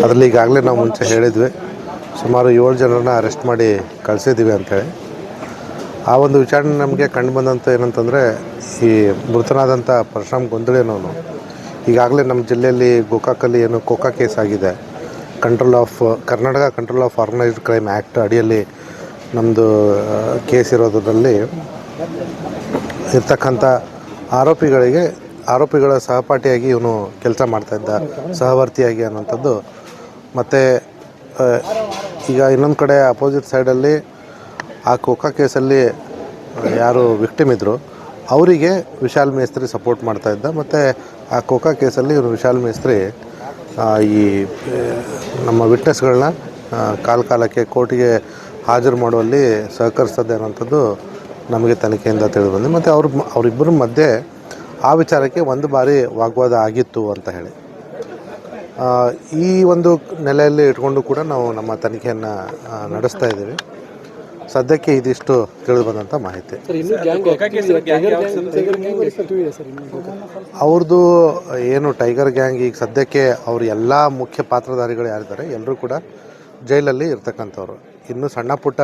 ಅದರಲ್ಲಿ ಈಗಾಗಲೇ ನಾವು ಮುಂಚೆ ಹೇಳಿದ್ವಿ. ಸುಮಾರು ಏಳು ಜನರನ್ನ ಅರೆಸ್ಟ್ ಮಾಡಿ ಕಳಿಸಿದ್ದೀವಿ ಅಂತೇಳಿ. ಆ ಒಂದು ವಿಚಾರಣೆ ನಮಗೆ ಕಂಡು ಬಂದಂಥ ಏನಂತಂದರೆ, ಈ ಮೃತನಾದಂಥ ಪರಶುರಾಮ್ ಗೊಂದಳೇನವನು ಈಗಾಗಲೇ ನಮ್ಮ ಜಿಲ್ಲೆಯಲ್ಲಿ ಗೋಕಾಕಲ್ಲಿ ಏನು ಕೋಕಾ ಕೇಸ್ ಆಗಿದೆ. Control of, Karnataka control of organised crime act ಅಡಿಯಲ್ಲಿ ನಮ್ಮದು ಕೇಸ್ ಇರೋದ್ರಲ್ಲಿ ಇರ್ತಕ್ಕಂಥ ಆರೋಪಿಗಳಿಗೆ, ಆರೋಪಿಗಳ ಸಹಪಾಠಿಯಾಗಿ ಇವನು ಕೆಲಸ ಮಾಡ್ತಾಯಿದ್ದ ಸಹವರ್ತಿಯಾಗಿ ಅನ್ನೋಂಥದ್ದು ಮತ್ತು ಈಗ ಇನ್ನೊಂದು ಕಡೆ ಅಪೋಸಿಟ್ ಸೈಡಲ್ಲಿ ಆ ಕೋಕಾ ಕೇಸಲ್ಲಿ ಯಾರು ವಿಕ್ಟಿಮ್ ಇದ್ದರು ಅವರಿಗೆ ವಿಶಾಲ್ ಮೇಸ್ತ್ರಿ ಸಪೋರ್ಟ್ ಮಾಡ್ತಾಯಿದ್ದ ಮತ್ತು ಆ ಕೋಕಾ ಕೇಸಲ್ಲಿ ಇವರು ವಿಶಾಲ್ ಮೇಸ್ತ್ರಿ ಈ ನಮ್ಮ ವಿಟ್ನೆಸ್ಗಳನ್ನ ಕಾಲ ಕಾಲಕ್ಕೆ ಕೋರ್ಟಿಗೆ ಹಾಜರು ಮಾಡುವಲ್ಲಿ ಸಹಕರಿಸ್ತದೆ ಅನ್ನೋಂಥದ್ದು ನಮಗೆ ತನಿಖೆಯಿಂದ ತಿಳಿದು ಬಂದಿದೆ. ಮತ್ತು ಅವ್ರ, ಅವರಿಬ್ಬರ ಮಧ್ಯೆ ಆ ವಿಚಾರಕ್ಕೆ ಒಂದು ಬಾರಿ ವಾಗ್ವಾದ ಆಗಿತ್ತು ಅಂತ ಹೇಳಿ. ಈ ಒಂದು ನೆಲೆಯಲ್ಲಿ ಇಟ್ಕೊಂಡು ಕೂಡ ನಾವು ನಮ್ಮ ತನಿಖೆಯನ್ನು ನಡೆಸ್ತಾ ಇದ್ದೀವಿ. ಸದ್ಯಕ್ಕೆ ಇದಿಷ್ಟು ತಿಳಿದು ಬಂದಂಥ ಮಾಹಿತಿ ಅವ್ರದ್ದು ಏನು ಟೈಗರ್ ಗ್ಯಾಂಗ್ ಈಗ ಸದ್ಯಕ್ಕೆ ಅವ್ರ ಎಲ್ಲ ಮುಖ್ಯ ಪಾತ್ರಧಾರಿಗಳು ಯಾರಿದ್ದಾರೆ ಎಲ್ಲರೂ ಕೂಡ ಜೈಲಲ್ಲಿ ಇರ್ತಕ್ಕಂಥವ್ರು. ಇನ್ನು ಸಣ್ಣ ಪುಟ್ಟ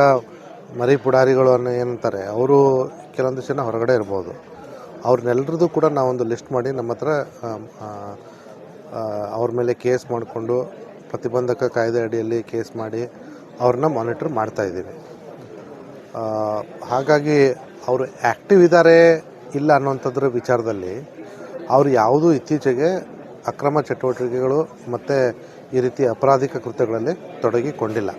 ಮರಿ ಪುಡಾರಿಗಳು ಅನ್ನೋ ಏನಂತಾರೆ ಅವರು ಕೆಲವೊಂದಿಷ್ಟು ಜನ ಹೊರಗಡೆ ಇರ್ಬೋದು. ಅವ್ರನ್ನೆಲ್ಲರದ್ದು ಕೂಡ ನಾವೊಂದು ಲಿಸ್ಟ್ ಮಾಡಿ ನಮ್ಮ ಹತ್ರ ಅವ್ರ ಮೇಲೆ ಕೇಸ್ ಮಾಡಿಕೊಂಡು ಪ್ರತಿಬಂಧಕ ಕಾಯ್ದೆ ಅಡಿಯಲ್ಲಿ ಕೇಸ್ ಮಾಡಿ ಅವ್ರನ್ನ ಮಾನಿಟರ್ ಮಾಡ್ತಾ ಇದ್ದೀವಿ. ಆ, ಹಾಗಾಗಿ ಅವರು ಆ್ಯಕ್ಟಿವ್ ಇದ್ದಾರೆ ಇಲ್ಲ ಅನ್ನೋಂಥದ್ರ ವಿಚಾರದಲ್ಲಿ ಅವರು ಯಾವುದೂ ಇತ್ತೀಚೆಗೆ ಅಕ್ರಮ ಚಟುವಟಿಕೆಗಳು ಮತ್ತು ಈ ರೀತಿ ಅಪರಾಧಿಕ ಕೃತ್ಯಗಳಲ್ಲಿ ತೊಡಗಿಕೊಂಡಿಲ್ಲ.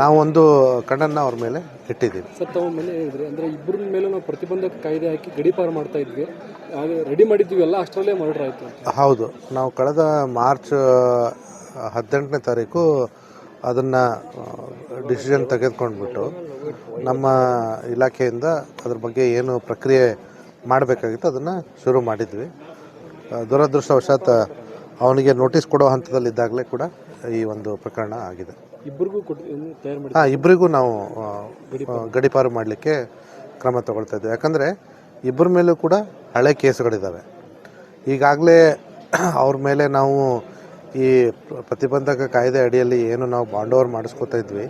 ನಾವೊಂದು ಕಣ್ಣನ್ನು ಅವ್ರ ಮೇಲೆ ಇಟ್ಟಿದ್ದೀವಿ. ಸರ್ ತಾವು ಮೇಲೆ ಹೇಳಿದ್ರಿ. ಅಂದ್ರೆ ಇಬ್ಬರ ಮೇಲೆ ನಾವು ಪ್ರತಿಬಂಧಕ ಕಾಯ್ದೆ ಹಾಕಿ ಗಡೀಪಾರು ಮಾಡ್ತಾ ಇದ್ವಿ. ಹಾಗೆ ರೆಡಿ ಮಾಡಿದ್ವಿ ಎಲ್ಲ ಅಷ್ಟರಲ್ಲೇ ಮರ್ಡರ್ ಆಯ್ತು ಹೌದು. ನಾವು ಕಳೆದ ಮಾರ್ಚ್ ಹದಿನೆಂಟನೇ ತಾರೀಕು ಅದನ್ನು ಡಿಸಿಷನ್ ತೆಗೆದುಕೊಂಡ್ಬಿಟ್ಟು ನಮ್ಮ ಇಲಾಖೆಯಿಂದ ಅದ್ರ ಬಗ್ಗೆ ಏನು ಪ್ರಕ್ರಿಯೆ ಮಾಡಬೇಕಾಗಿತ್ತು ಅದನ್ನು ಶುರು ಮಾಡಿದ್ವಿ. ದುರದೃಷ್ಟವಶಾತ್ ಅವನಿಗೆ ನೋಟಿಸ್ ಕೊಡೋ ಹಂತದಲ್ಲಿದ್ದಾಗಲೇ ಕೂಡ ಈ ಒಂದು ಪ್ರಕರಣ ಆಗಿದೆ. ಇಬ್ಬರಿಗೂ ಹಾಂ ಇಬ್ಬರಿಗೂ ನಾವು ಗಡಿಪಾರು. ಮಾಡಲಿಕ್ಕೆ ಕ್ರಮ ತಗೊಳ್ತಾ ಇದ್ದೀವಿ. ಯಾಕಂದರೆ ಇಬ್ಬರ ಮೇಲೂ ಕೂಡ ಹಳೆ ಕೇಸುಗಳಿದ್ದಾವೆ. ಈಗಾಗಲೇ ಅವ್ರ ಮೇಲೆ ನಾವು ಈ ಪ್ರತಿಬಂಧಕ ಕಾಯ್ದೆ ಅಡಿಯಲ್ಲಿ ಏನು ನಾವು ಬಾಂಡೋವರ್ ಓವರ್ ಮಾಡಿಸ್ಕೊತಾ ಇದ್ವಿ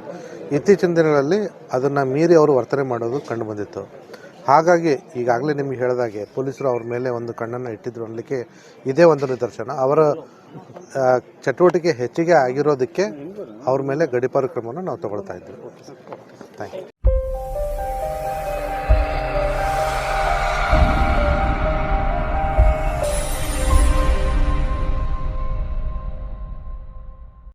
ಇತ್ತೀಚಿನ ದಿನಗಳಲ್ಲಿ ಅದನ್ನು ಮೀರಿ ಅವರು ವರ್ತನೆ ಮಾಡೋದು ಕಂಡು ಬಂದಿತ್ತು. ಹಾಗಾಗಿ ಈಗಾಗಲೇ ನಿಮಗೆ ಹೇಳಿದಾಗೆ ಪೊಲೀಸರು ಅವ್ರ ಮೇಲೆ ಒಂದು ಕಣ್ಣನ್ನು ಇಟ್ಟಿದ್ರು ಅನ್ನಲಿಕ್ಕೆ ಇದೇ ಒಂದು ನಿದರ್ಶನ. ಅವರ ಚಟುವಟಿಕೆ ಹೆಚ್ಚಿಗೆ ಆಗಿರೋದಕ್ಕೆ ಅವ್ರ ಮೇಲೆ ಗಡಿಪಾರು ಕ್ರಮವನ್ನು ನಾವು ತಗೊಳ್ತಾ ಇದ್ದೀವಿ ಥ್ಯಾಂಕ್ ಯು